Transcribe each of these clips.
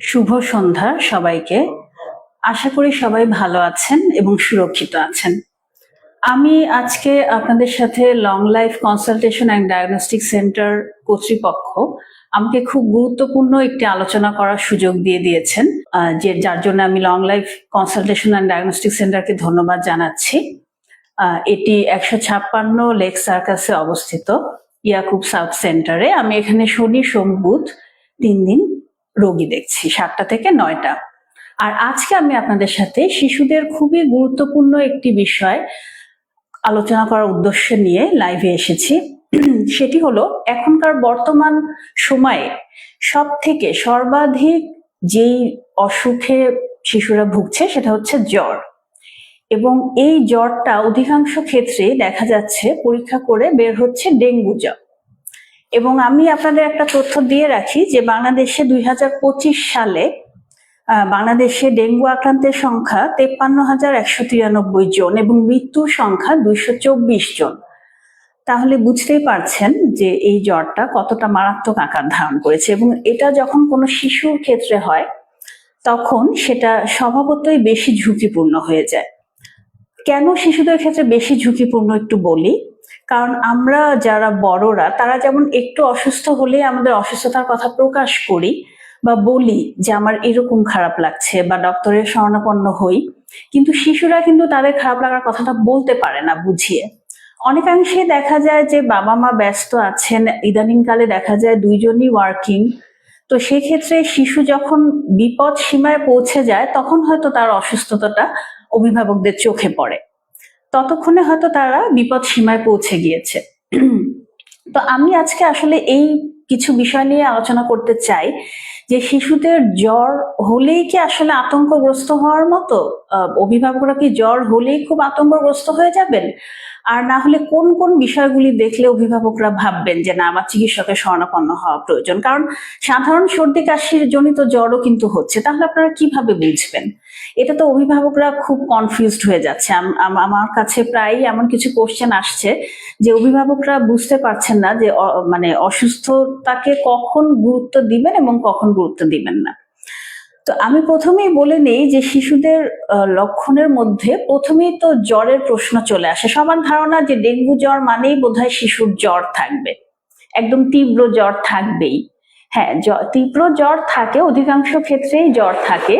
শুভ সন্ধ্যা সবাইকে। আশা করি সবাই ভালো আছেন এবং সুরক্ষিত আছেন। আমি আজকে আপনাদের সাথে long life consultation and diagnostic centre কর্তৃপক্ষ আমাকে খুব গুরুত্বপূর্ণ একটি আলোচনা করার সুযোগ দিয়ে দিয়েছেন যে যার জন্য আমি long life consultation and diagnostic সেন্টারকে ধন্যবাদ জানাচ্ছি। এটি একশো ছাপ্পান্ন লেক সার্কাসে অবস্থিত ইয়াকুব সাউথ সেন্টারে। আমি এখানে শনি, সোম, বুধ তিন দিন রোগী দেখছি, সাতটা থেকে নয়টা। আর আজকে আমি আপনাদের সাথে শিশুদের খুবই গুরুত্বপূর্ণ একটি বিষয় আলোচনা করার উদ্দেশ্য নিয়ে লাইভে এসেছি। সেটি হলো, এখনকার বর্তমান সময়ে সব থেকে সর্বাধিক যেই অসুখে শিশুরা ভুগছে সেটা হচ্ছে জ্বর। এবং এই জ্বরটা অধিকাংশ ক্ষেত্রে দেখা যাচ্ছে পরীক্ষা করে বের হচ্ছে ডেঙ্গু জ্বর। এবং আমি আপনাদের একটা তথ্য দিয়ে রাখি যে বাংলাদেশে দুই হাজার পঁচিশ সালে বাংলাদেশে ডেঙ্গু আক্রান্তের সংখ্যা তেপ্পান্ন হাজার একশো তিরানব্বই জন এবং মৃত্যুর সংখ্যা দুইশো চব্বিশ জন। তাহলে বুঝতেই পারছেন যে এই জ্বরটা কতটা মারাত্মক আকার ধারণ করেছে এবং এটা যখন কোনো শিশুর ক্ষেত্রে হয়, তখন সেটা স্বভাবতই বেশি ঝুঁকিপূর্ণ হয়ে যায়। কেন শিশুদের ক্ষেত্রে বেশি ঝুঁকিপূর্ণ একটু বলি? কারণ আমরা যারা বড়রা, তারা যেমন একটু অসুস্থ হলে আমাদের অসুস্থতার কথা প্রকাশ করি বা বলি যে আমার এরকম খারাপ লাগছে বা ডক্টরের শরণাপন্ন হই, কিন্তু শিশুরা কিন্তু তাদের খারাপ লাগার কথাটা বলতে পারে না, বুঝিয়ে। অনেকাংশে দেখা যায় যে বাবা মা ব্যস্ত আছেন, ইদানিংকালে দেখা যায় দুইজনই ওয়ার্কিং তো সেক্ষেত্রে শিশু যখন বিপদ সীমায় পৌঁছে যায়, তখন হয়তো তার অসুস্থতাটা অভিভাবকদের চোখে পড়ে। ততক্ষণে হয়তো তারা বিপদ সীমায় পৌঁছে গিয়েছে। তো আমি আজকে আসলে এই কিছু বিষয় নিয়ে আলোচনা করতে চাই যে শিশুদের জ্বর হলেই কি আসলে আতঙ্কগ্রস্ত হওয়ার মতো? অভিভাবকরা কি জ্বর হলেই খুব আতঙ্কগ্রস্ত হয়ে যাবেন? আর না হলে কোন কোন বিষয়গুলি দেখলে অভিভাবকরা ভাববেন যে, না, আমার চিকিৎসকের শরণাপন্ন হওয়া প্রয়োজন। কারণ সাধারণ সর্দি কাশির জনিত জ্বরও কিন্তু হচ্ছে। তাহলে আপনারা কীভাবে বুঝবেন? এটা তো অভিভাবকরা খুব কনফিউজড হয়ে যাচ্ছে। আম- আম- আমার কাছে প্রায়ই এমন কিছু কোশ্চেন আসছে যে, অভিভাবকরা বুঝতে পারছেন না যে মানে অসুস্থতাকে কখন গুরুত্ব দিবেন এবং কখন গুরুত্ব দিবেন না। তো আমি প্রথমেই বলে নেই যে শিশুদের লক্ষণের মধ্যে প্রথমেই তো জ্বরের প্রশ্ন চলে আসে। সবার ধারণা যে ডেঙ্গু জ্বর মানেই বোধহয় শিশুর জ্বর থাকবে। একদম তীব্র জ্বর থাকবেই। হ্যাঁ তীব্র জ্বর থাকে, অধিকাংশ ক্ষেত্রেই জ্বর থাকে।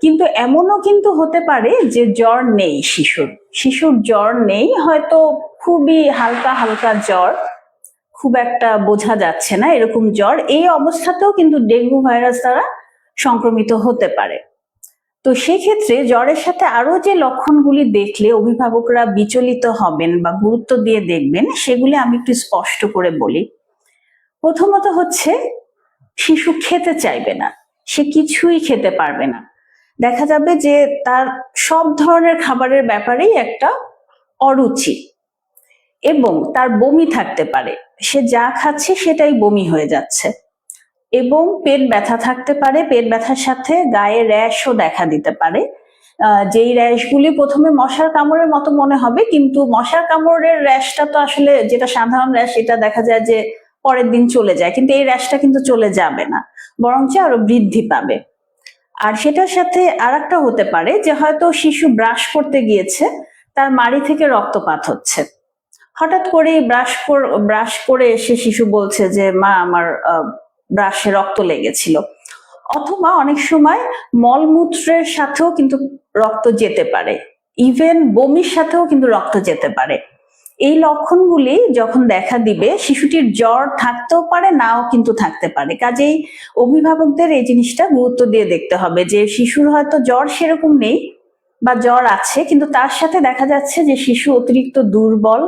কিন্তু এমনও কিন্তু হতে পারে যে জ্বর নেই শিশুর। শিশুর জ্বর নেই, হয়তো খুবই হালকা হালকা জ্বর। খুব একটা বোঝা যাচ্ছে না এরকম জ্বর। এই অবস্থাতেও কিন্তু ডেঙ্গু ভাইরাস দ্বারা সংক্রমিত হতে পারে। তো সেক্ষেত্রে জ্বরের সাথে আরও যে লক্ষণগুলি দেখলে অভিভাবকরা বিচলিত হবেন বা গুরুত্ব দিয়ে দেখবেন, সেগুলি আমি একটু স্পষ্ট করে বলি। প্রথমত হচ্ছে, শিশু খেতে চাইবে না। সে কিছুই খেতে পারবে না। দেখা যাবে যে তার সব ধরনের খাবারের ব্যাপারেই একটা অরুচি এবং তার বমি থাকতে পারে। সে যা খাচ্ছে সেটাই বমি হয়ে যাচ্ছে। এবং পেট ব্যথা থাকতে পারে, পেট ব্যথার সাথে গায়ে র্যাশও দেখা দিতে পারে। যেই র্যাশগুলি প্রথমে মশার কামড়ের মতো মনে হবে, কিন্তু মশার কামড়ের র্যাশটা তো আসলে যেটা সাধারণ র্যাশ এটা দেখা যায় যে পরের দিন চলে যায়, কিন্তু এই র্যাশটা কিন্তু চলে যাবে না, বরঞ্চ আরও বৃদ্ধি পাবে। আর সেটার সাথে আর একটা হতে পারে যে হয়তো শিশু ব্রাশ করতে গিয়েছে, তার মাড়ি থেকে রক্তপাত হচ্ছে। হঠাৎ করেই ব্রাশ ব্রাশ করে এসে শিশু বলছে যে, মা, আমার ব্রাশে রক্ত লেগেছিল। অথবা অনেক সময় মলমূত্রের সাথেও কিন্তু রক্ত যেতে পারে। ইভেন বমির সাথেও কিন্তু রক্ত যেতে পারে। এই লক্ষণগুলি যখন দেখা দিবে, শিশুটির জ্বর থাকতেও পারে, নাও কিন্তু থাকতে পারে। কাজেই অভিভাবকদের এই জিনিসটা গুরুত্ব দিয়ে দেখতে হবে যে, শিশুর হয়তো জ্বর সেরকম নেই বা জ্বর আছে, কিন্তু তার সাথে দেখা যাচ্ছে যে, শিশু অতিরিক্ত দুর্বল,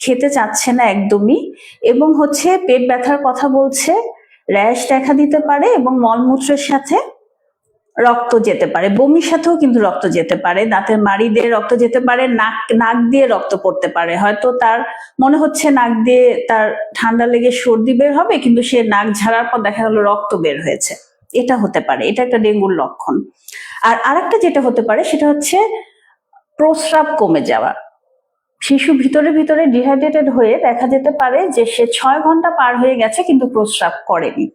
খেতে চাচ্ছে না একদমই এবং হচ্ছে পেট ব্যথার কথা বলছে র্যাশ দেখা দিতে পারে এবং মলমূত্রের সাথে রক্ত যেতে পারে। বমির সাথেও কিন্তু রক্ত যেতে পারে। দাঁতের মাড়ি দিয়ে রক্ত যেতে পারে, নাক নাক দিয়ে রক্ত পড়তে পারে। হয়তো তার মনে হচ্ছে নাক দিয়ে তার ঠান্ডা লেগে সর্দি বের হবে, কিন্তু সে নাক ঝাড়ার পর দেখা গেলো রক্ত বের হয়েছে। এটা হতে পারে। এটা একটা ডেঙ্গুর লক্ষণ। আর আরেকটা যেটা হতে পারে, সেটা হচ্ছে প্রস্রাব কমে যাওয়া। শিশু ভিতরে ভিতরে ডিহাইড্রেটেড হয়ে দেখা যেতে পারে যে সে ছয় ঘণ্টা পার হয়ে গেছে কিন্তু প্রস্রাব করেনি।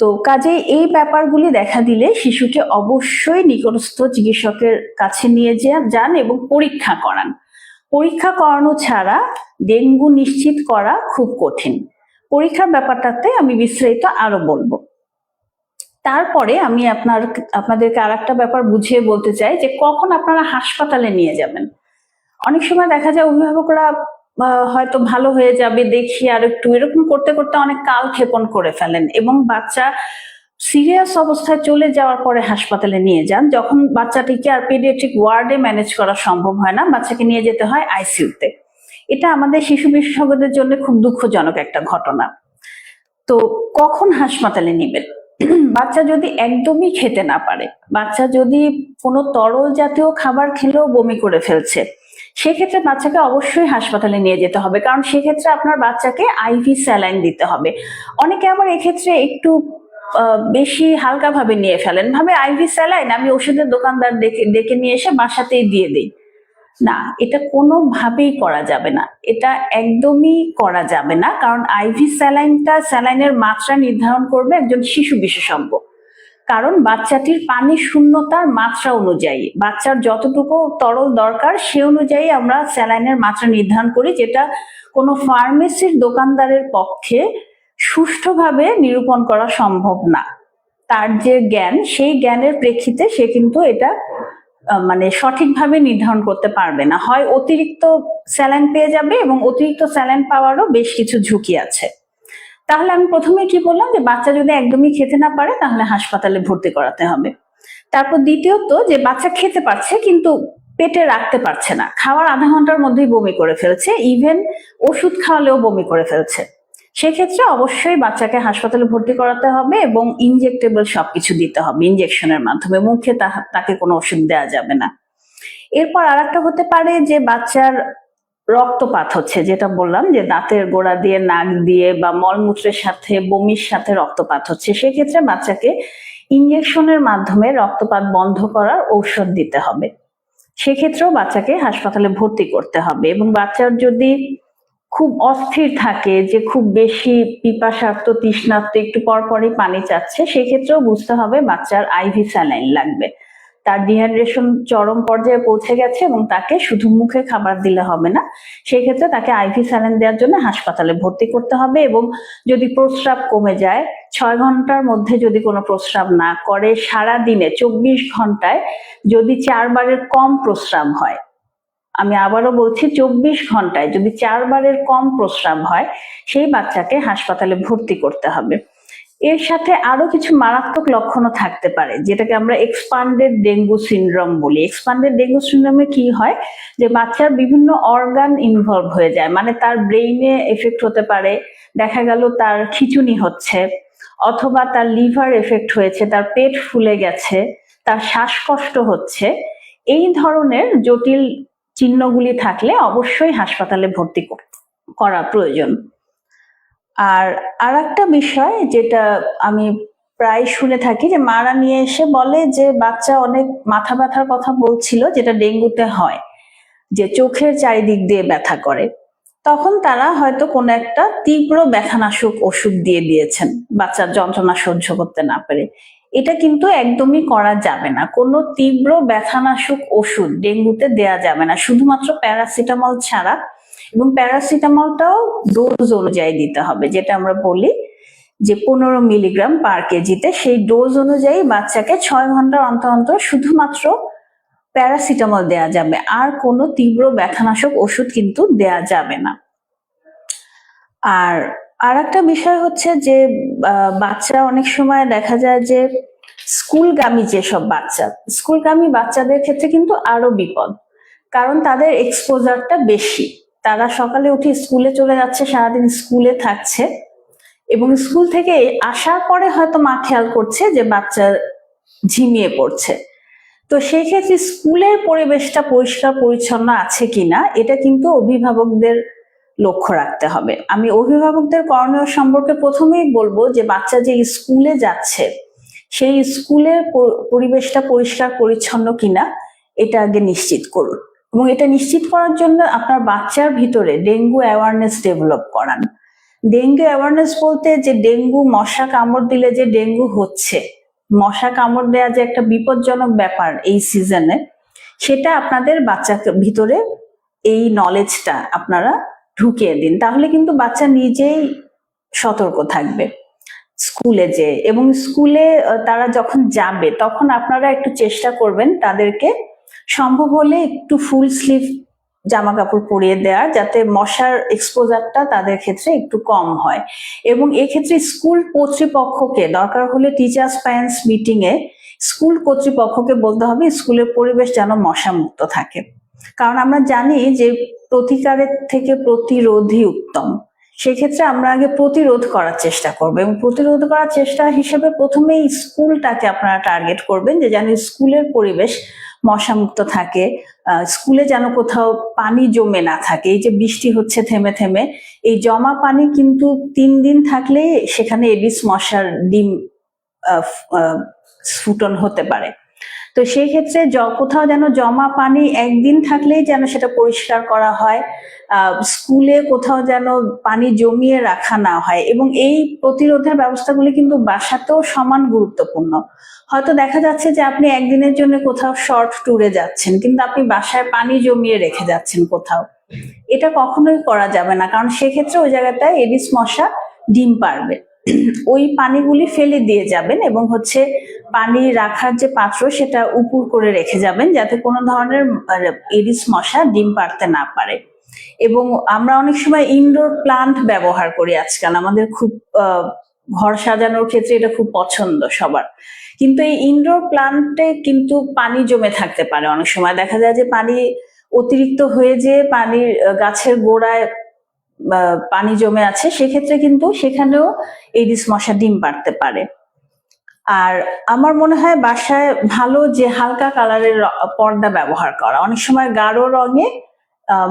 তো কাজে এই ব্যাপারগুলি দেখা দিলে শিশুকে অবশ্যই নিকটস্থ চিকিৎসকের কাছে নিয়ে যান এবং পরীক্ষা করান। পরীক্ষা করানো ছাড়া ডেঙ্গু নিশ্চিত করা খুব কঠিন। পরীক্ষার ব্যাপারটাতে আমি বিস্তারিত আরও বলব। তারপরে আমি আপনার আপনাদেরকে আর একটা ব্যাপার বুঝিয়ে বলতে চাই যে কখন আপনারা হাসপাতালে নিয়ে যাবেন। অনেক সময় দেখা যায় অভিভাবকরা হয়তো ভালো হয়ে যাবে, দেখি আর একটু এরকম করতে করতে অনেক কাল ক্ষেপণ করে ফেলেন এবং বাচ্চা সিরিয়াস অবস্থায় চলে যাওয়ার পরে হাসপাতালে নিয়ে যান। যখন বাচ্চাটিকে আর পেডিয়াট্রিক ওয়ার্ডে ম্যানেজ করা সম্ভব হয় না, বাচ্চাকে নিয়ে যেতে হয় আইসিইউতে। এটা আমাদের শিশু বিশেষজ্ঞদের জন্য খুব দুঃখজনক একটা ঘটনা। তো কখন হাসপাতালে নেবেন? বাচ্চা যদি একদমই খেতে না পারে, বাচ্চা যদি কোনো তরল জাতীয় খাবার খেলেও বমি করে ফেলছে সেক্ষেত্রে বাচ্চাকে অবশ্যই হাসপাতালে নিয়ে যেতে হবে। কারণ সেক্ষেত্রে আপনার বাচ্চাকে আইভি স্যালাইন দিতে হবে। অনেকে আবার এক্ষেত্রে একটু বেশি হালকা ভাবে নিয়ে ফেলেন। ভাবে আইভি স্যালাইন আমি ওষুধের দোকানদার ডেকে ডেকে নিয়ে এসে বাসাতেই দিয়ে দিই। না, এটা কোনোভাবেই করা যাবে না। এটা একদমই করা যাবে না। কারণ আইভি স্যালাইনটা স্যালাইনের মাত্রা নির্ধারণ করবে একজন শিশু বিশেষজ্ঞ। কারণ বাচ্চাটির পানি শূন্যতার মাত্রা অনুযায়ী, বাচ্চার যতটুকু তরল দরকার সে অনুযায়ী আমরা স্যালাইনের মাত্রা নির্ধারণ করি, যেটা কোনো ফার্মেসির দোকানদারের পক্ষে সুষ্ঠুভাবে নিরূপণ করা সম্ভব না। তার যে জ্ঞান, সেই জ্ঞানের প্রেক্ষিতে সে কিন্তু এটা মানে সঠিকভাবে নির্ধারণ করতে পারবে না। হয় অতিরিক্ত স্যালাইন পেয়ে যাবে এবং অতিরিক্ত স্যালাইন পাওয়ারও বেশ কিছু ঝুঁকি আছে। তাহলে আমি প্রথমে কি বললাম যে বাচ্চা যদি একদমই খেতে না পারে, তাহলে হাসপাতালে ভর্তি করাতে হবে। তারপর দ্বিতীয়ত যে বাচ্চা খেতে পারছে কিন্তু পেটে রাখতে পারছে না, খাওয়ার আধা ঘণ্টার মধ্যেই বমি করে ফেলছে ইভেন ওষুধ খাওয়ালেও বমি করে ফেলছে। সেক্ষেত্রে অবশ্যই বাচ্চাকে হাসপাতালে ভর্তি করাতে হবে এবং ইনজেক্টেবল সবকিছু দিতে হবে ইনজেকশনের মাধ্যমে। মুখে তাকে কোনো ওষুধ দেওয়া যাবে না। এরপর আরেকটা হতে পারে যে বাচ্চার রক্তপাত হচ্ছে, যেটা বললাম যে দাঁতের গোড়া দিয়ে, নাক দিয়ে বা মলমূত্রের সাথে, বমির সাথে রক্তপাত হচ্ছে। সেক্ষেত্রে বাচ্চাকে ইঞ্জেকশনের মাধ্যমে রক্তপাত বন্ধ করার ঔষধ দিতে হবে। সেক্ষেত্রেও বাচ্চাকে হাসপাতালে ভর্তি করতে হবে এবং বাচ্চার যদি খুব অস্থির থাকে, যে খুব বেশি পিপাসার্থ তৃষ্ণার্ত, একটু পরপরই পানি চাচ্ছে, সেক্ষেত্রেও বুঝতে হবে বাচ্চার আইভি স্যালাইন লাগবে। তার ডিহাইড্রেশন চরম পর্যায়ে পৌঁছে গেছে এবং তাকে শুধু মুখে খাবার দিলে হবে না সেক্ষেত্রে তাকে আইভি স্যালাইন দেওয়ার জন্য হাসপাতালে ভর্তি করতে হবে এবং যদি প্রস্রাব কমে যায়, ছয় ঘণ্টার মধ্যে যদি কোনো প্রস্রাব না করে সারা দিনে চব্বিশ ঘন্টায় যদি চারবারের কম প্রস্রাব হয়, আমি আবারও বলছি চব্বিশ ঘন্টায় যদি চারবারের কম প্রস্রাব হয়, সেই বাচ্চাকে হাসপাতালে ভর্তি করতে হবে। এর সাথে আরও কিছু মারাত্মক লক্ষণও থাকতে পারে, যেটাকে আমরা এক্সপান্ডেড ডেঙ্গু সিনড্রোম বলি। এক্সপান্ডেড ডেঙ্গু সিনড্রোমে কি হয়? যে বাচ্চার বিভিন্ন অর্গান ইনভলভ হয়ে যায় মানে তার ব্রেইনে এফেক্ট হতে পারে, দেখা গেল তার খিচুনি হচ্ছে, অথবা তার লিভার এফেক্ট হয়েছে, তার পেট ফুলে গেছে, তার শ্বাসকষ্ট হচ্ছে। এই ধরনের জটিল চিহ্নগুলি থাকলে অবশ্যই হাসপাতালে ভর্তি করা প্রয়োজন। আর আর একটা বিষয় যেটা আমি প্রায় শুনে থাকি যে মারা নিয়ে এসে বলে যে বাচ্চা অনেক মাথা ব্যথার কথা বলছিল, যেটা ডেঙ্গুতে হয়, যে চোখের চারিদিক দিয়ে ব্যথা করে। তখন তারা হয়তো কোনো একটা তীব্র ব্যথানাশক ওষুধ দিয়ে দিয়েছেন, বাচ্চার যন্ত্রণা সহ্য করতে না পেরে। এটা কিন্তু একদমই করা যাবে না। কোনো তীব্র ব্যথানাশক ওষুধ ডেঙ্গুতে দেয়া যাবে না। শুধুমাত্র প্যারাসিটামল ছাড়া এবং প্যারাসিটামলটাও ডোজ অনুযায়ী দিতে হবে, যেটা আমরা বলি যে পনেরো মিলিগ্রাম পার কেজিতে সেই ডোজ অনুযায়ী বাচ্চাকে ছয় ঘণ্টার অন্তর অন্তর শুধুমাত্র প্যারাসিটামল দেয়া যাবে। আর কোনো তীব্র ব্যথানাশক ওষুধ কিন্তু দেয়া যাবে না। আর আর একটা বিষয় হচ্ছে যে বাচ্চা অনেক সময় দেখা যায় যে স্কুলগামী যেসব বাচ্চা, স্কুলগামী বাচ্চাদের ক্ষেত্রে কিন্তু আরও বিপদ। কারণ তাদের এক্সপোজারটা বেশি। তারা সকালে উঠে স্কুলে চলে যাচ্ছে, সারাদিন স্কুলে থাকছে। এবং স্কুল থেকে আসার পরে হয়তো মা খেয়াল করছে যে বাচ্চা ঝিমিয়ে পড়ছে। তো সেই ক্ষেত্রে স্কুলের পরিবেশটা পরিষ্কার পরিচ্ছন্ন আছে কিনা, এটা কিন্তু অভিভাবকদের লক্ষ্য রাখতে হবে। আমি অভিভাবকদের করণীয় সম্পর্কে প্রথমেই বলব যে বাচ্চা যে স্কুলে যাচ্ছে, সেই স্কুলের পরিবেশটা পরিষ্কার পরিচ্ছন্ন কিনা, এটা আগে নিশ্চিত করুন। এবং এটা নিশ্চিত করার জন্য আপনার বাচ্চার ভিতরে ডেঙ্গু অ্যাওয়ারনেস ডেভেলপ করান। ডেঙ্গু অ্যাওয়ারনেস বলতে যে ডেঙ্গু মশা কামড় দিলে যে ডেঙ্গু হচ্ছে, মশা কামড় দেওয়া যে একটা বিপজ্জনক ব্যাপার এই সিজনে সেটা আপনাদের বাচ্চাকে ভিতরে এই নলেজটা আপনারা ঢুকিয়ে দিন। তাহলে কিন্তু বাচ্চা নিজেই সতর্ক থাকবে স্কুলে যে এবং স্কুলে তারা যখন যাবে, তখন আপনারা একটু চেষ্টা করবেন তাদেরকে সম্ভব হলে একটু ফুল স্লিভ জামা কাপড় পরিয়ে দেওয়ার যাতে মশার এক্সপোজারটা তাদের ক্ষেত্রে একটু কম হয়। এবং এক্ষেত্রে স্কুল কর্তৃপক্ষকে দরকার হলে টিচার্স প্যারেন্টস মিটিং এ স্কুল কর্তৃপক্ষকে বলতে হবে স্কুলের পরিবেশ যেন মশা মুক্ত থাকে। কারণ আমরা জানি যে প্রতিকারের থেকে প্রতিরোধই উত্তম। সেক্ষেত্রে আমরা আগে প্রতিরোধ করার চেষ্টা করব এবং প্রতিরোধ করার চেষ্টা হিসেবে প্রথমেই স্কুলটাকে আপনারা টার্গেট করবেন যে যেন স্কুলের পরিবেশ মশামুক্ত থাকে স্কুলে যেন কোথাও পানি জমে না থাকে, এই যে বৃষ্টি হচ্ছে থেমে থেমে, এই জমা পানি কিন্তু তিন দিন থাকলে সেখানে এডিস মশার ডিম ফুটন হতে পারে। তো সেই ক্ষেত্রে কোথাও যেন জমা পানি একদিন থাকলেই যেন সেটা পরিষ্কার করা হয় স্কুলে কোথাও যেন পানি জমিয়ে রাখা না হয় এবং এই প্রতিরোধের ব্যবস্থাগুলি কিন্তু বাসাতেও সমান গুরুত্বপূর্ণ। হয়তো দেখা যাচ্ছে যে আপনি একদিনের জন্য কোথাও শর্ট ট্যুরে যাচ্ছেন, কিন্তু আপনি বাসায় পানি জমিয়ে রেখে যাচ্ছেন কোথাও। এটা কখনোই করা যাবে না, কারণ সেক্ষেত্রে ওই জায়গাটায় এডিস মশা ডিম পারবে ওই পানিগুলি ফেলে দিয়ে যাবেন এবং হচ্ছে পানি রাখার যে পাত্র সেটা উপুর করে রেখে যাবেন যাতে কোনো ধরনের আহ, এডিস মশা ডিম পারতে না পারে। এবং আমরা অনেক সময় ইনডোর প্লান্ট ব্যবহার করি আজকাল। আমাদের খুব ঘর সাজানোর ক্ষেত্রে এটা খুব পছন্দ সবার। কিন্তু এই ইনডোর প্লান্টে কিন্তু পানি জমে থাকতে পারে। অনেক সময় দেখা যায় যে পানি অতিরিক্ত হয়ে যে পানির গাছের গোড়ায় পানি জমে আছে, সেক্ষেত্রে কিন্তু সেখানেও এডিস মশা ডিম পারতে পারে। আর আমার মনে হয় বাসায় ভালো যে হালকা কালারের পর্দা ব্যবহার করা। অনেক সময় গাঢ় রঙে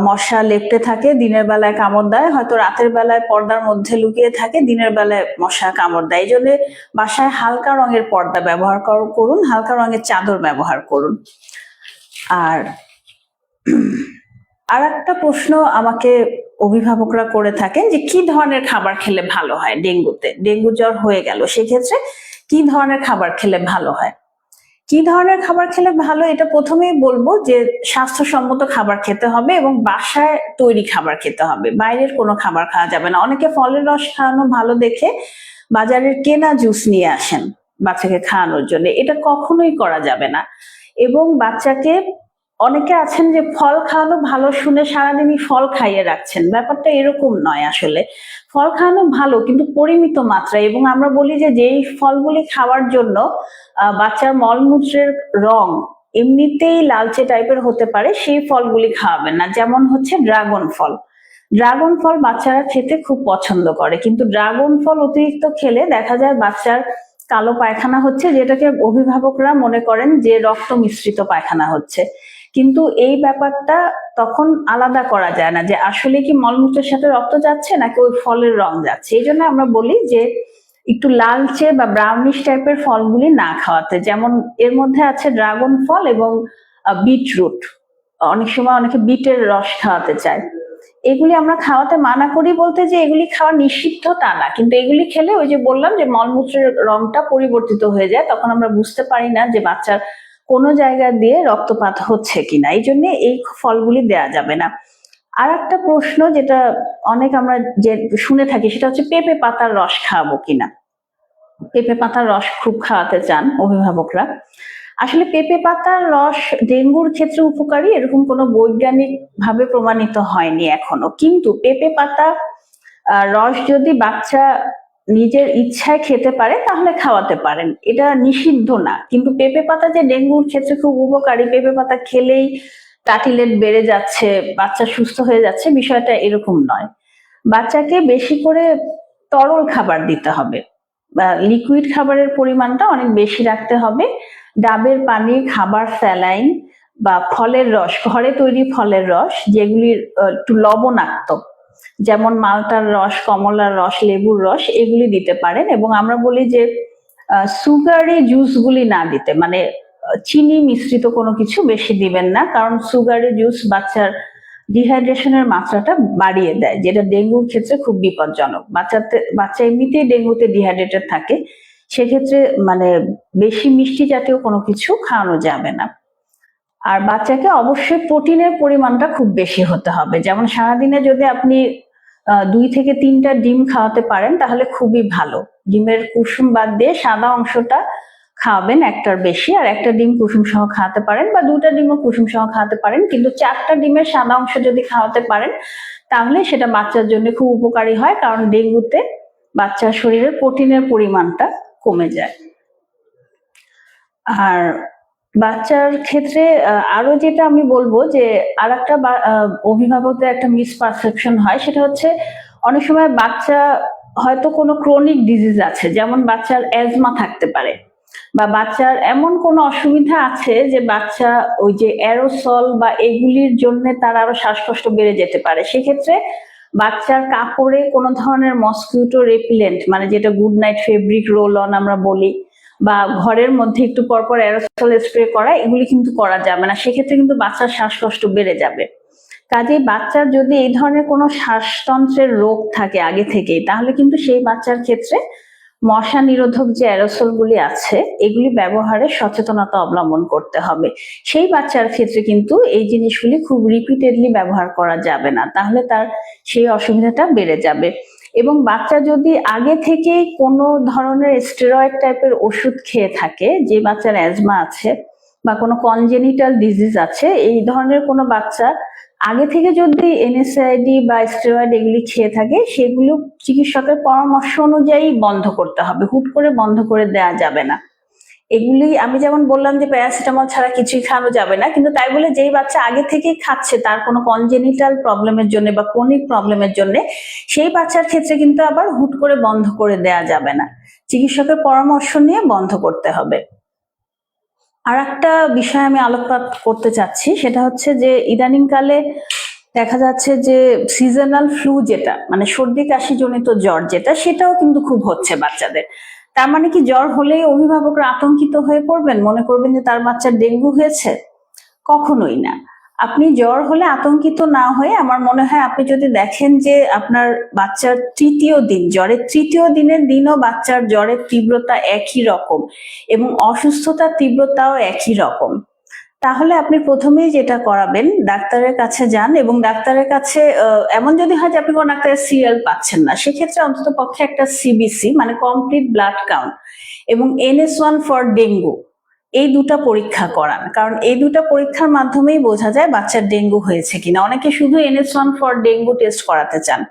মশা লেপটে থাকে, দিনের বেলায় কামড় দেয়, হয়তো রাতের বেলায় পর্দার মধ্যে লুকিয়ে থাকে, দিনের বেলায় মশা কামড় দেয়। এই জন্য বাসায় হালকা রঙের পর্দা ব্যবহার কর- করুন, হালকা রঙের চাদর ব্যবহার করুন। আর আর একটা প্রশ্ন আমাকে অভিভাবকরা করে থাকেন যে কি ধরনের খাবার খেলে ভালো হয় ডেঙ্গুতে? ডেঙ্গু জ্বর হয়ে গেল, সেক্ষেত্রে কি ধরনের খাবার খেলে ভালো হয়? কি ধরনের খাবার খেলে ভালো এটা প্রথমেই বলব যে স্বাস্থ্যসম্মত খাবার খেতে হবে এবং বাসায় তৈরি খাবার খেতে হবে। বাইরের কোনো খাবার খাওয়া যাবে না। অনেকে ফলের রস খাওয়ানো ভালো দেখে বাজারের কেনা জুস নিয়ে আসেন বাচ্চাকে খাওয়ানোর জন্য। এটা কখনোই করা যাবে না। এবং বাচ্চাকে অনেকে আছেন যে ফল খাওয়ানো ভালো শুনে সারাদিনই ফল খাইয়ে রাখছেন। ব্যাপারটা এরকম নয় আসলে। ফল খাওয়ানো ভালো, কিন্তু পরিমিত মাত্রায় এবং আমরা বলি যে যেই ফলগুলি খাওয়ার জন্য বাচ্চার মলমূত্রের রং এমনিতেই লালচে টাইপের হতে পারে, সেই ফলগুলি খাওয়াবেন না। যেমন হচ্ছে ড্রাগন ফল। ড্রাগন ফল বাচ্চারা খেতে খুব পছন্দ করে, কিন্তু ড্রাগন ফল অতিরিক্ত খেলে দেখা যায় বাচ্চার কালো পায়খানা হচ্ছে, যেটাকে অভিভাবকরা মনে করেন যে রক্ত মিশ্রিত পায়খানা হচ্ছে। কিন্তু এই ব্যাপারটা তখন আলাদা করা যায় না যে আসলে কি মলমূত্রের সাথে রক্ত যাচ্ছে নাকি ওই ফলের রং যাচ্ছে। এই জন্য আমরা বলি যে একটু লালচে বা ব্রাউনিশ টাইপের ফলগুলি না খাওয়াতে। যেমন এর মধ্যে আছে ড্রাগন ফল এবং বিটরুট অনেক সময় অনেকে বিটের রস খাওয়াতে চায়। এগুলি আমরা খাওয়াতে মানা করি বলতে যে এগুলি খাওয়া নিষিদ্ধ তা না। কিন্তু এগুলি খেলে ওই যে বললাম যে মলমূত্রের রংটা পরিবর্তিত হয়ে যায়। তখন আমরা বুঝতে পারি না যে বাচ্চার কোনো জায়গা দিয়ে রক্তপাত হচ্ছে কিনা? এই জন্য এই ফলগুলি দেয়া যাবে না। আর একটা প্রশ্ন যেটা অনেক আমরা যে শুনে থাকি, সেটা হচ্ছে পেঁপে পাতার রস খাওয়াবো কিনা? পেঁপে পাতার রস খুব খাওয়াতে চান অভিভাবকরা। আসলে পেঁপে পাতার রস ডেঙ্গুর ক্ষেত্রে উপকারী এরকম কোনো বৈজ্ঞানিক ভাবে প্রমাণিত হয়নি এখনও। কিন্তু পেঁপে পাতা রস যদি বাচ্চা নিজের ইচ্ছায় খেতে পারে, তাহলে খাওয়াতে পারেন। এটা নিষিদ্ধ না। কিন্তু পেঁপে পাতা যে ডেঙ্গুর ক্ষেত্রে খুব উপকারী, পেঁপে পাতা খেলেই টাটিলেট বেড়ে যাচ্ছে, বাচ্চা সুস্থ হয়ে যাচ্ছে, বিষয়টা এরকম নয়। বাচ্চাকে বেশি করে তরল খাবার দিতে হবে। লিকুইড খাবারের পরিমাণটা অনেক বেশি রাখতে হবে। ডাবের পানি খাবার স্যালাইন বা ফলের রস, ঘরে তৈরি ফলের রস, যেগুলির একটু লবণাক্ত যেমন মালটার রস, কমলার রস, লেবুর রস, এগুলি দিতে পারেন। এবং আমরা বলি যে সুগারি জুসগুলি না দিতে। মানে চিনি মিশ্রিত কোনো কিছু বেশি দিবেন না, কারণ সুগারি জুস বাচ্চার ডিহাইড্রেশনের মাত্রাটা বাড়িয়ে দেয়, যেটা ডেঙ্গুর ক্ষেত্রে খুব বিপজ্জনক। বাচ্চাতে, বাচ্চা এমনিতেই ডেঙ্গুতে ডিহাইড্রেটেড থাকে। সেক্ষেত্রে মানে বেশি মিষ্টি জাতীয় কোনো কিছু খাওয়ানো যাবে না। আর বাচ্চাকে অবশ্যই প্রোটিনের পরিমাণটা খুব বেশি হতে হবে। যেমন সারাদিনে যদি আপনি দুই থেকে তিনটা ডিম খাওয়াতে পারেন, তাহলে খুবই ভালো। ডিমের কুসুম বাদ দিয়ে সাদা অংশটা খাওয়াবেন একটার বেশি, আর একটা ডিম কুসুম সহ খাওয়াতে পারেন বা দুটা ডিমও কুসুম সহ খাওয়াতে পারেন, কিন্তু চারটা ডিমের সাদা অংশ যদি খাওয়াতে পারেন, তাহলে সেটা বাচ্চার জন্য খুব উপকারী হয়, কারণ ডেঙ্গুতে বাচ্চার শরীরের প্রোটিনের পরিমাণটা কমে যায়। আর বাচ্চার ক্ষেত্রে আরও যেটা আমি বলব যে আর একটা অভিভাবকদের একটা মিসপারসেপশন হয়, সেটা হচ্ছে অনেক সময় বাচ্চা হয়তো কোনো ক্রনিক ডিজিজ আছে, যেমন বাচ্চার অ্যাজমা থাকতে পারে বা বাচ্চার এমন কোনো অসুবিধা আছে যে বাচ্চা ওই যে অ্যারোসল বা এগুলির জন্য তার আরও শ্বাসকষ্ট বেড়ে যেতে পারে। সেক্ষেত্রে বাচ্চার কাপড়ে কোনো ধরনের মসকিউটো রেপিলেন্ট মানে যেটা good night fabric roll on আমরা বলি বা ঘরের মধ্যে একটু পরপর অ্যারোসল স্প্রে করা, এগুলি কিন্তু করা যাবে না। সেক্ষেত্রে কিন্তু বাচ্চার শ্বাসকষ্ট বেড়ে যাবে। কাজেই বাচ্চার যদি এই ধরনের কোনো শ্বাসতন্ত্রের রোগ থাকে আগে থেকেই, তাহলে কিন্তু সেই বাচ্চার ক্ষেত্রে মশা নিরোধক যে অ্যারোসল গুলি আছে, এগুলি ব্যবহারে সচেতনতা অবলম্বন করতে হবে। সেই বাচ্চার ক্ষেত্রে কিন্তু এই জিনিসগুলি খুব রিপিটেডলি ব্যবহার করা যাবে না। তাহলে তার সেই অসুবিধাটা বেড়ে যাবে। এবং বাচ্চা যদি আগে থেকে কোনো ধরনের স্টেরয়েড টাইপের ওষুধ খেয়ে থাকে, যে বাচ্চার অ্যাজমা আছে বা কোনো কনজেনিটাল ডিজিজ আছে, এই ধরনের কোনো বাচ্চা আগে থেকে যদি এনএসআইডি বা স্টেরয়েড এগুলি খেয়ে থাকে, সেগুলো চিকিৎসকের পরামর্শ অনুযায়ী বন্ধ করতে হবে। হুট করে বন্ধ করে দেয়া যাবে না। এগুলি আমি যেমন বললাম যে প্যারাসিটামল ছাড়া কিছুই খাওয়ানো যাবে না, কিন্তু তাই বলে যেই বাচ্চা আগে থেকেই খাচ্ছে তার কোনো কনজেনিটাল প্রবলেমের জন্য বা ক্রনিক প্রবলেমের জন্য, সেই বাচ্চার ক্ষেত্রে কিন্তু আবার হুট করে বন্ধ করে দেয়া যাবে না। চিকিৎসকের পরামর্শ নিয়ে বন্ধ করতে হবে। আর একটা বিষয় আমি আলোকপাত করতে চাচ্ছি, সেটা হচ্ছে যে ইদানিংকালে দেখা যাচ্ছে যে সিজনাল ফ্লু যেটা মানে সর্দি কাশি জনিত জ্বর যেটা, সেটাও কিন্তু খুব হচ্ছে বাচ্চাদের। তার মানে কি জ্বর হলেই অভিভাবকরা আতঙ্কিত হয়ে পড়বেন? মনে করবেন যে তার বাচ্চার ডেঙ্গু হয়েছে? কখনোই না। আপনি জ্বর হলে আতঙ্কিত না হয়ে আমার মনে হয় আপনি যদি দেখেন যে আপনার বাচ্চার তৃতীয় দিন, জ্বরের তৃতীয় দিনের দিনও বাচ্চার জ্বরের তীব্রতা একই রকম এবং অসুস্থতার তীব্রতাও একই রকম। তাহলে আপনি প্রথমেই যেটা করাবেন, ডাক্তারের কাছে যান এবং ডাক্তারের কাছে এমন যদি হয় যে আপনি কোনো ডাক্তারের সিরিয়াল পাচ্ছেন না, সেক্ষেত্রে অন্তত পক্ষে একটা সিবিসি মানে কমপ্লিট ব্লাড কাউন্ট এবং এনএস ওয়ান ফর ডেঙ্গু এই দুটা পরীক্ষা করান। কারণ এই দুটা পরীক্ষার মাধ্যমেই বোঝা যায় বাচ্চার ডেঙ্গু হয়েছে কিনা। অনেকে শুধু NS one for dengue test করাতে চান।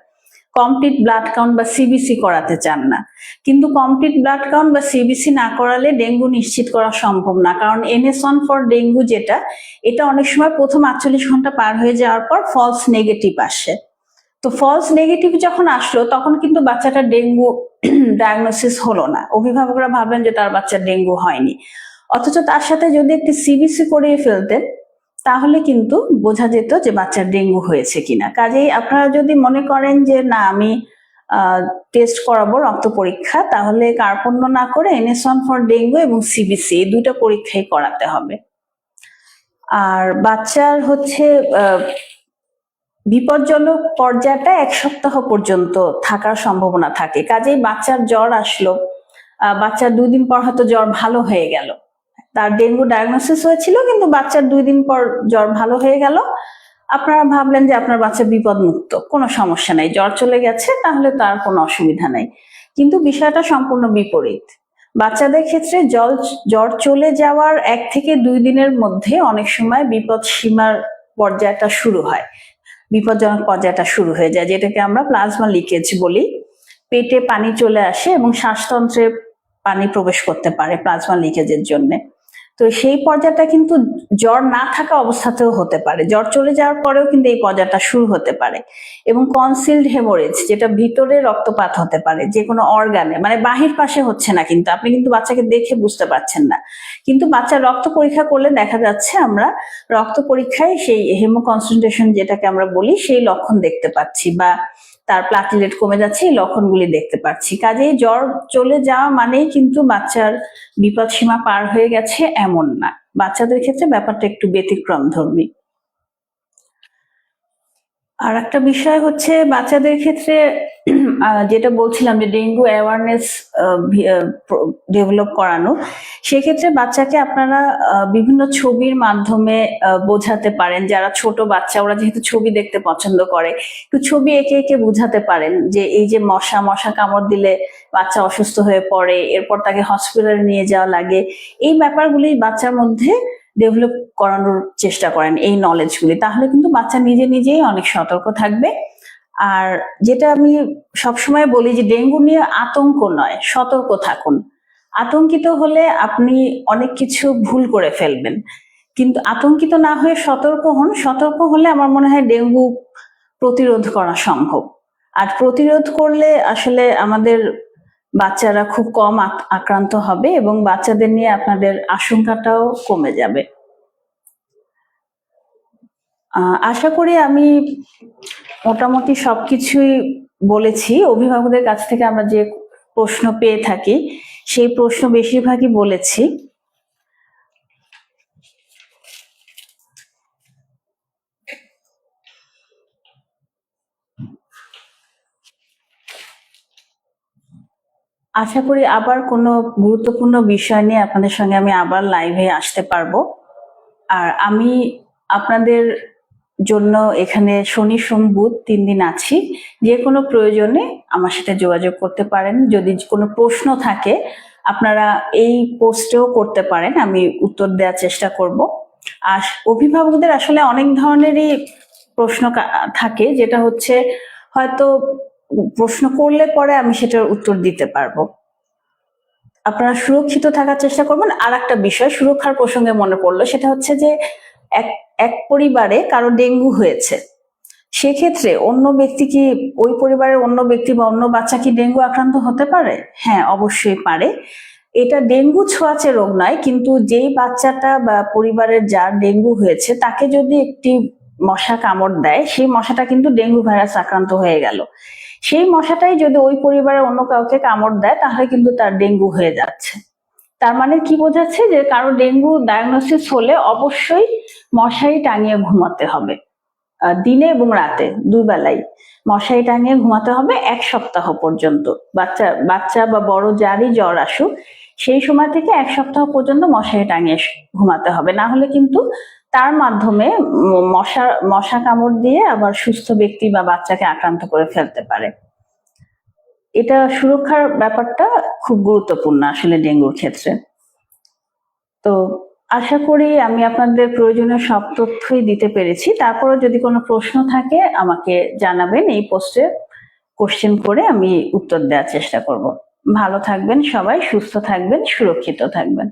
কমপ্লিট ব্লাড কাউন্ট বা সিবিসি করাতে চান না। কিন্তু কমপ্লিট ব্লাড কাউন্ট বা সিবিসি না করালে ডেঙ্গু নিশ্চিত করা সম্ভব না। কারণ এনএস ওয়ান ফর ডেঙ্গু যেটা, এটা অনেক সময় প্রথম আটচল্লিশ ঘণ্টা পার হয়ে যাওয়ার পর ফলস নেগেটিভ আসে। তো ফলস নেগেটিভ যখন আসলো, তখন কিন্তু বাচ্চাটা ডেঙ্গু ডায়াগনোসিস হলো না। অভিভাবকরা ভাবলেন যে তার বাচ্চা ডেঙ্গু হয়নি। অথচ তার সাথে যদি একটি সিবিসি করিয়ে ফেলতেন তাহলে কিন্তু বোঝা যেত যে বাচ্চার ডেঙ্গু হয়েছে কিনা। কাজেই আপনারা যদি মনে করেন যে, না, আমি টেস্ট করাবো রক্ত পরীক্ষা, তাহলে কার্পণ্য না করে এনএস ওয়ান ফর ডেঙ্গু এবং সিবিসি এই দুইটা পরীক্ষাই করাতে হবে। আর বাচ্চার হচ্ছে বিপজ্জনক পর্যায়টা এক সপ্তাহ পর্যন্ত থাকার সম্ভাবনা থাকে। কাজেই বাচ্চার জ্বর আসলো বাচ্চার দুই দিন পর হয়তো জ্বর ভালো হয়ে গেল। তার ডেঙ্গু ডায়াগনোসিস হয়েছিল, কিন্তু বাচ্চার দুই দিন পর জ্বর ভালো হয়ে গেল। আপনারা ভাবলেন যে আপনার বাচ্চা বিপদ মুক্ত কোনো সমস্যা নেই, জ্বর চলে গেছে, তাহলে তার কোনো অসুবিধা নেই। কিন্তু বিষয়টা সম্পূর্ণ বিপরীত। বাচ্চাদের ক্ষেত্রে জল, জ্বর চলে যাওয়ার এক থেকে দুই দিনের মধ্যে অনেক সময় বিপদ সীমার পর্যায়টা শুরু হয়। বিপজ্জনক পর্যায়টা শুরু হয়ে যায়, যেটাকে আমরা প্লাজমা লিকেজ বলি। পেটে পানি চলে আসে এবং শ্বাসতন্ত্রে পানি প্রবেশ করতে পারে প্লাজমা লিকেজের জন্য। তো সেই পর্যায়টা কিন্তু জ্বর না থাকা অবস্থাতেও হতে পারে। জ্বর চলে যাওয়ার পরেও কিন্তু এই পর্যায়টা শুরু হতে পারে এবং কনসিল্ড হেমোরেজ যেটা ভিতরে রক্তপাত হতে পারে, যে কোনো অর্গানে মানে বাহির পাশে হচ্ছে না কিন্তু, আপনি কিন্তু বাচ্চাকে দেখে বুঝতে পারছেন না। কিন্তু বাচ্চার রক্ত পরীক্ষা করলে দেখা যাচ্ছে আমরা রক্ত পরীক্ষায় সেই হেমো কনসেন্ট্রেশন যেটাকে আমরা বলি, সেই লক্ষণ দেখতে পাচ্ছি বা তার প্লাটিলেট কমে যাচ্ছে, এই লক্ষণগুলি দেখতে পাচ্ছি। কাজে জ্বর চলে যাওয়া মানেই কিন্তু বাচ্চার বিপদ সীমা পার হয়ে গেছে এমন না। বাচ্চাদের ক্ষেত্রে ব্যাপারটা একটু ব্যতিক্রম ধর্মী আর একটা বিষয় হচ্ছে বাচ্চাদের ক্ষেত্রে যেটা বলছিলাম যে ডেঙ্গু অ্যাওয়ারনেস ডেভেলপ করানো, সেক্ষেত্রে বাচ্চাকে আপনারা বিভিন্ন ছবির মাধ্যমে বোঝাতে পারেন। যারা ছোট বাচ্চা, ওরা যেহেতু ছবি দেখতে পছন্দ করে, একটু ছবি এঁকে এঁকে বোঝাতে পারেন যে এই যে মশা মশা কামড় দিলে বাচ্চা অসুস্থ হয়ে পড়ে, এরপর তাকে হসপিটালে নিয়ে যাওয়া লাগে। এই ব্যাপারগুলি বাচ্চার মধ্যে ডেভেলপ করানোর চেষ্টা করেন এই নলেজগুলি তাহলে কিন্তু বাচ্চা নিজে নিজেই অনেক সতর্ক থাকবে। আর যেটা আমি সবসময় বলি যে ডেঙ্গু নিয়ে আতঙ্ক নয়, সতর্ক থাকুন। আতঙ্কিত হলে আপনি অনেক কিছু ভুল করে ফেলবেন। কিন্তু আতঙ্কিত না হয়ে সতর্ক হন। সতর্ক হলে আমার মনে হয় ডেঙ্গু প্রতিরোধ করা সম্ভব। আর প্রতিরোধ করলে আসলে আমাদের বাচ্চারা খুব কম আক- আক্রান্ত হবে এবং বাচ্চাদের নিয়ে আপনাদের আশঙ্কাটাও কমে যাবে। আশা করি আমি মোটামুটি সবকিছুই বলেছি। অভিভাবকদের কাছ থেকে আমরা যে প্রশ্ন পেয়ে থাকি, সেই প্রশ্ন বেশিরভাগই বলেছি। আশা করি আবার কোনো গুরুত্বপূর্ণ বিষয় নিয়ে আপনাদের সঙ্গে আমি আবার লাইভে আসতে পারব। আর আমি আপনাদের জন্য এখানে শনি, সোম, বুধ তিন দিন আছি। যে কোনো প্রয়োজনে আমার সাথে যোগাযোগ করতে পারেন। যদি কোনো প্রশ্ন থাকে, আপনারা এই পোস্টেও করতে পারেন। আমি উত্তর দেওয়ার চেষ্টা করব। আর অভিভাবকদের আসলে অনেক ধরনেরই প্রশ্ন থাকে। যেটা হচ্ছে হয়তো প্রশ্ন করলে পরে আমি সেটার উত্তর দিতে পারব। আপনারা সুরক্ষিত থাকার চেষ্টা করবেন। আর একটা বিষয় সুরক্ষার প্রসঙ্গে মনে পড়ল, সেটা হচ্ছে যে এক এক পরিবারে কারও ডেঙ্গু হয়েছে। সেক্ষেত্রে অন্য ব্যক্তি কি ওই পরিবারের অন্য ব্যক্তি বা অন্য বাচ্চা কি ডেঙ্গু আক্রান্ত হতে পারে? হ্যাঁ অবশ্যই পারে। এটা ডেঙ্গু ছোঁয়াচে রোগ নয়, কিন্তু যেই বাচ্চাটা বা পরিবারের যার ডেঙ্গু হয়েছে, তাকে যদি একটি মশা কামড় দেয়, সেই মশাটা কিন্তু ডেঙ্গু ভাইরাস আক্রান্ত হয়ে গেল। সেই মশাটাই যদি ওই পরিবারের অন্য কাউকে কামড় দেয়, তাহলে কিন্তু তার ডেঙ্গু হয়ে যাচ্ছে। তার মানে কি বোঝাচ্ছে যে কারও ডেঙ্গু ডায়াগনোসিস হলে অবশ্যই মশারি টাঙিয়ে ঘুমাতে হবে। দিনে এবং রাতে দুই বেলাই মশারি টাঙিয়ে ঘুমাতে হবে এক সপ্তাহ পর্যন্ত। বাচ্চা বাচ্চা বা বড় যারই জ্বর আসুক, সেই সময় থেকে এক সপ্তাহ পর্যন্ত মশারি টাঙিয়ে ঘুমাতে হবে। না হলে কিন্তু তার মাধ্যমে মশা মশা কামড় দিয়ে আবার সুস্থ ব্যক্তি বা বাচ্চাকে আক্রান্ত করে ফেলতে পারে। এটা সুরক্ষার ব্যাপারটা খুব গুরুত্বপূর্ণ আসলে ডেঙ্গুর ক্ষেত্রে। তো আশা করি আমি আপনাদের প্রয়োজনীয় সব তথ্যই দিতে পেরেছি। তারপরে যদি কোনো প্রশ্ন থাকে, আমাকে জানাবেন। এই পোস্টে কোশ্চেন করে আমি উত্তর দেওয়ার চেষ্টা করব। ভালো থাকবেন সবাই, সুস্থ থাকবেন, সুরক্ষিত থাকবেন।